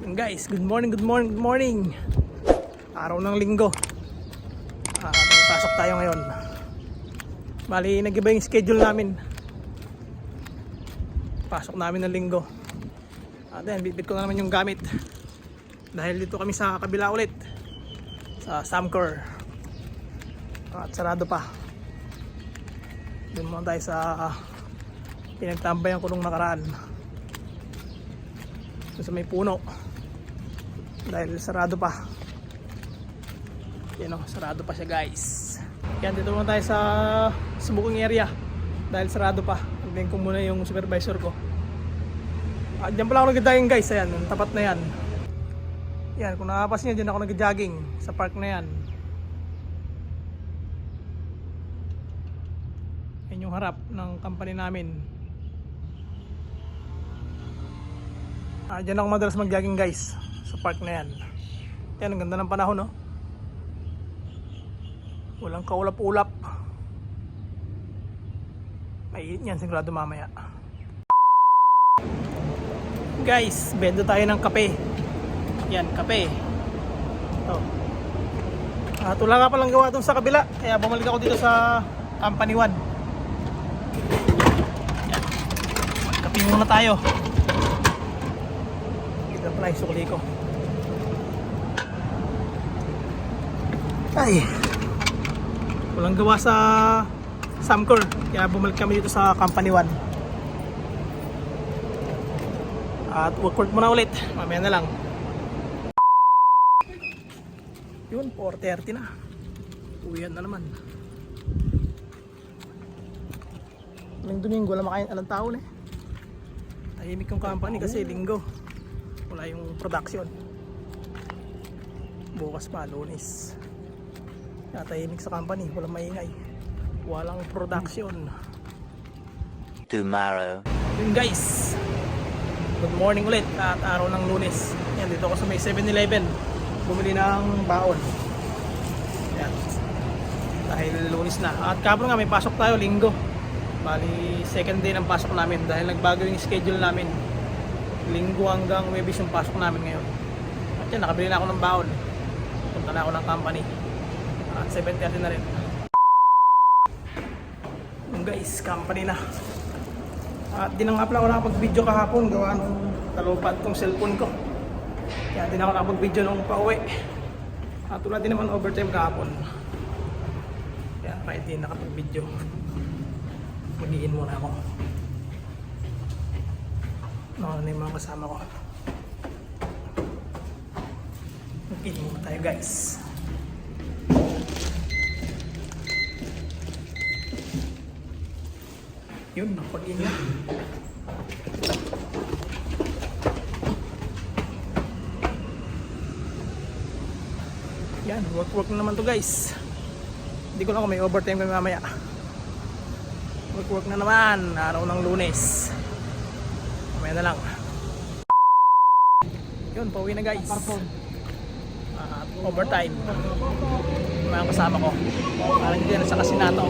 Guys, good morning, good morning, good morning. Araw ng linggo. Ah, may pasok tayo ngayon. Bali, nag-iba yung schedule namin. Pasok namin ng linggo. At then, bitbit ko na naman yung gamit. Dahil dito kami sa kabila ulit. Sa Samcor. At sarado pa. Doon muna tayo sa ah, pinagtambayan ko nung nakaraan. Sa may puno. Dahil sarado pa. Yan o, sarado pa siya guys. Yan, dito muna tayo sa Subuking area. Dahil sarado pa. Tignan ko muna yung supervisor ko. At dyan pala ako nag-jogging guys. Ayan, tapat na yan. Yan, kung nakapasin nyo, dyan ako nag-jogging sa park na yan. Yan yung harap ng company namin. Ah, dyan ako madalas mag-jogging guys sa park na yan. Yan, ang ganda ng panahon no. Walang kaulap-ulap. Mainit yan sigurado mamaya. Guys, bendo tayo ng kape. Yan, kape. Ito. At wala nga palang gawa dun sa kabila. Kaya bumalik ako dito sa Company 1. Yan. Magkape muna tayo. Ito pala yung sukli ko. Ay. Walang gawa sa Samcor. Kaya bumalik kami dito sa Company 1. At work-work muna ulit. Mamaya na lang. Yun, 4.30 na. Uwihan na naman. Walang Domingo, wala makain alang taon eh. Tahimik yung company kasi linggo. Wala yung production. Bukas pa, lunes. Kaya tahimik sa company, walang maingay. Walang production. tomorrow. Yun guys. Good morning ulit at araw ng lunes. Yan, dito ako sa may 7-Eleven. Bumili ng baon. Yan. Dahil lunes na. At kapon nga may pasok tayo linggo. Bali second day ng pasok namin dahil nagbago yung schedule namin. Linggo hanggang Webis yung pasok namin ngayon. At yan, nakabili na ako ng baon. Punta na ako ng company. At 7.30 na rin. Guys, company na. At di na nga pala ako nakapag-video kahapon gawa ng talupad tong cellphone ko. Kaya di na ako nakapag-video nung pauwi. At wala din naman overtime kahapon. Kaya kahit di nakapag-video. Mag-iin muna ako. No, ano yung mga kasama ko. Mag-iin muna tayo guys. Yun, nakapag-in na. Yan, work work na naman to guys. Hindi ko lang kung may overtime kami mamaya. Work work na naman, araw ng lunes. Mamaya na lang. Yun, pauwi na guys. Ah, overtime. Mga kasama ko. Parang hindi na sa kasinato.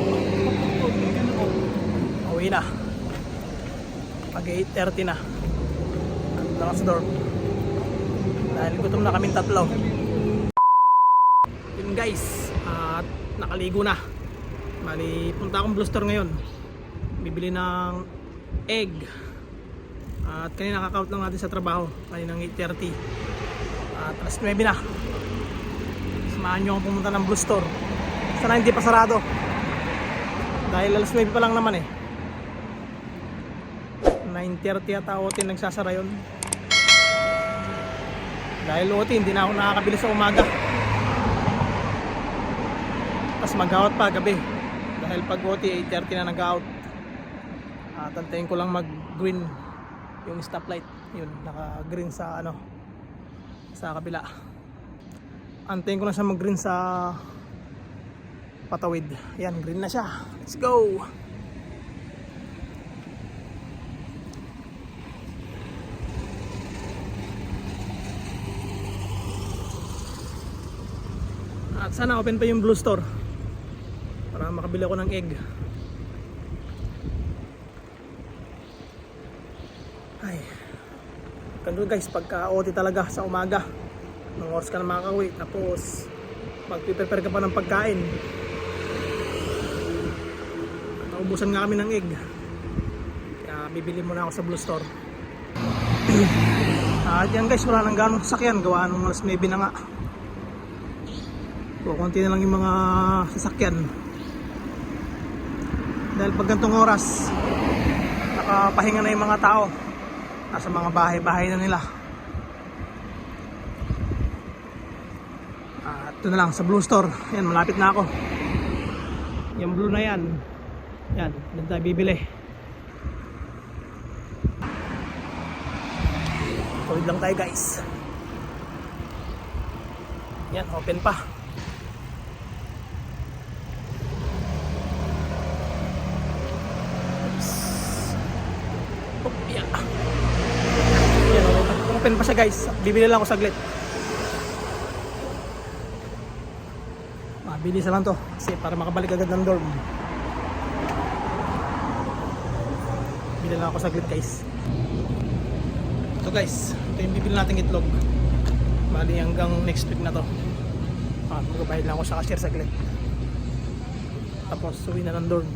Uwi na. Pag 8.30 na. At lang sa door. Dahil gutom na kaming tatlo. Yun guys. At nakaligo na. Bali, punta akong Blue Store ngayon. Bibili ng egg. At kanina kakaut lang natin sa trabaho. Kaninang 8.30. At alas 9 na. Samahan nyo akong pumunta ng Blue Store. Sana hindi pa sarado. Dahil alas 9 pa lang naman eh. 9.30 yata OT nagsasara yun. Dahil OT hindi na ako nakakabili sa umaga. Tapos mag-out pa gabi. Dahil pag OT 8.30 na nag-out. At antayin ko lang mag-green yung stoplight. Yun, naka-green sa ano sa kabila. Antayin ko lang siya mag-green sa patawid. Yan, green na siya. Let's go! Sana open pa yung Blue Store para makabili ako ng egg. Ay. Ganun guys, pagka OT talaga sa umaga, ng oras ka na makakauwi, tapos magpiprepare ka pa ng pagkain. Naubusan nga kami ng egg. Kaya bibili muna ako sa Blue Store. At yan guys, wala nang ganong sasakyan. Gawa nung alas 9 na nga. So, konti na lang yung mga sasakyan. Dahil pag gantong oras, nakapahinga na yung mga tao. Nasa mga bahay-bahay na nila. At ito na lang, sa Blue Store. Yan, malapit na ako. Yung blue na yan. Yan, doon tayo bibili. Tuloy lang tayo guys. Yan, open pa. Oops. Oh, yan. Yan, open, pa siya guys. Bibili lang ako saglit. Mabilis lang to. Kasi para makabalik agad ng dorm. Bibili lang ako saglit guys. Ito guys, ito yung bibili nating itlog. Bali hanggang next week na to. Ah, magbabayad lang ako sa cashier saglit. Tapos uwi na ng dorm.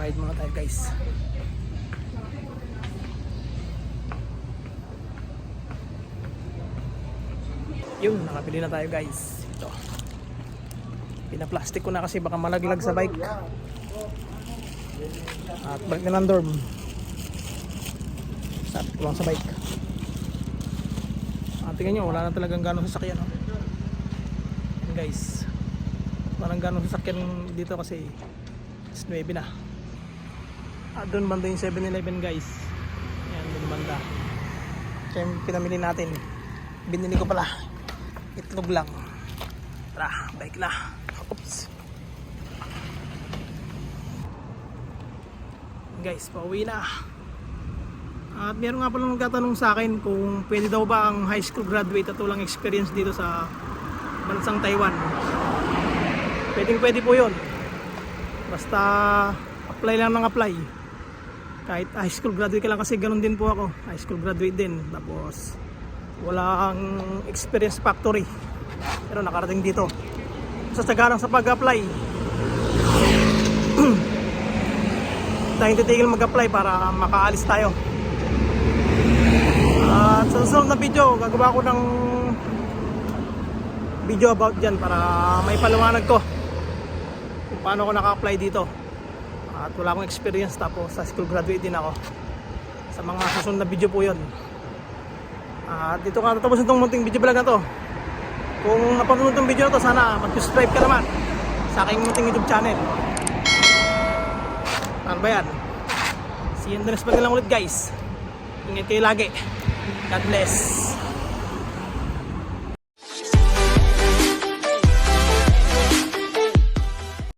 Bayad muna tayo guys. Yun, nakabili na tayo guys. Ito. Pinaplastic ko na kasi baka malaglag sa bike. At balik na ng dorm. Ko lang sa bike. Ah, tingnan nyo, wala na talagang ganong sasakyan. Oh. Yan guys. Parang ganong sasakyan dito kasi is 9 na. At doon banda yung 7-Eleven guys. Yan, doon banda. Kaya yung pinamili natin. Binili ko pala. Itlog lang. Tara, bike na. Oops. guys, pauwi na. At meron nga palang nagtatanong sa akin kung pwede daw ba ang high school graduate at walang experience dito sa bansang Taiwan. Pwedeng pwede po yun. Basta apply lang ng apply. Kahit high school graduate ka lang kasi ganun din po ako. High school graduate din. Tapos walang experience factory. Pero nakarating dito. Sa sagalang sa pag-apply, tayong titigil mag-apply para makaalis tayo. At sa susunod na video, gagawa ko ng video about dyan para may paliwanag ko kung paano ako naka-apply dito. At wala akong experience tapos sa school graduate din ako. Sa mga susunod na video po yon. At dito ka natapos itong munting video vlog na to. Kung napanood itong video na to, sana mag-subscribe ka naman sa aking munting YouTube channel. Ano ba yan? See you in the next vlog lang ulit guys. Ingat kayo lagi. God bless.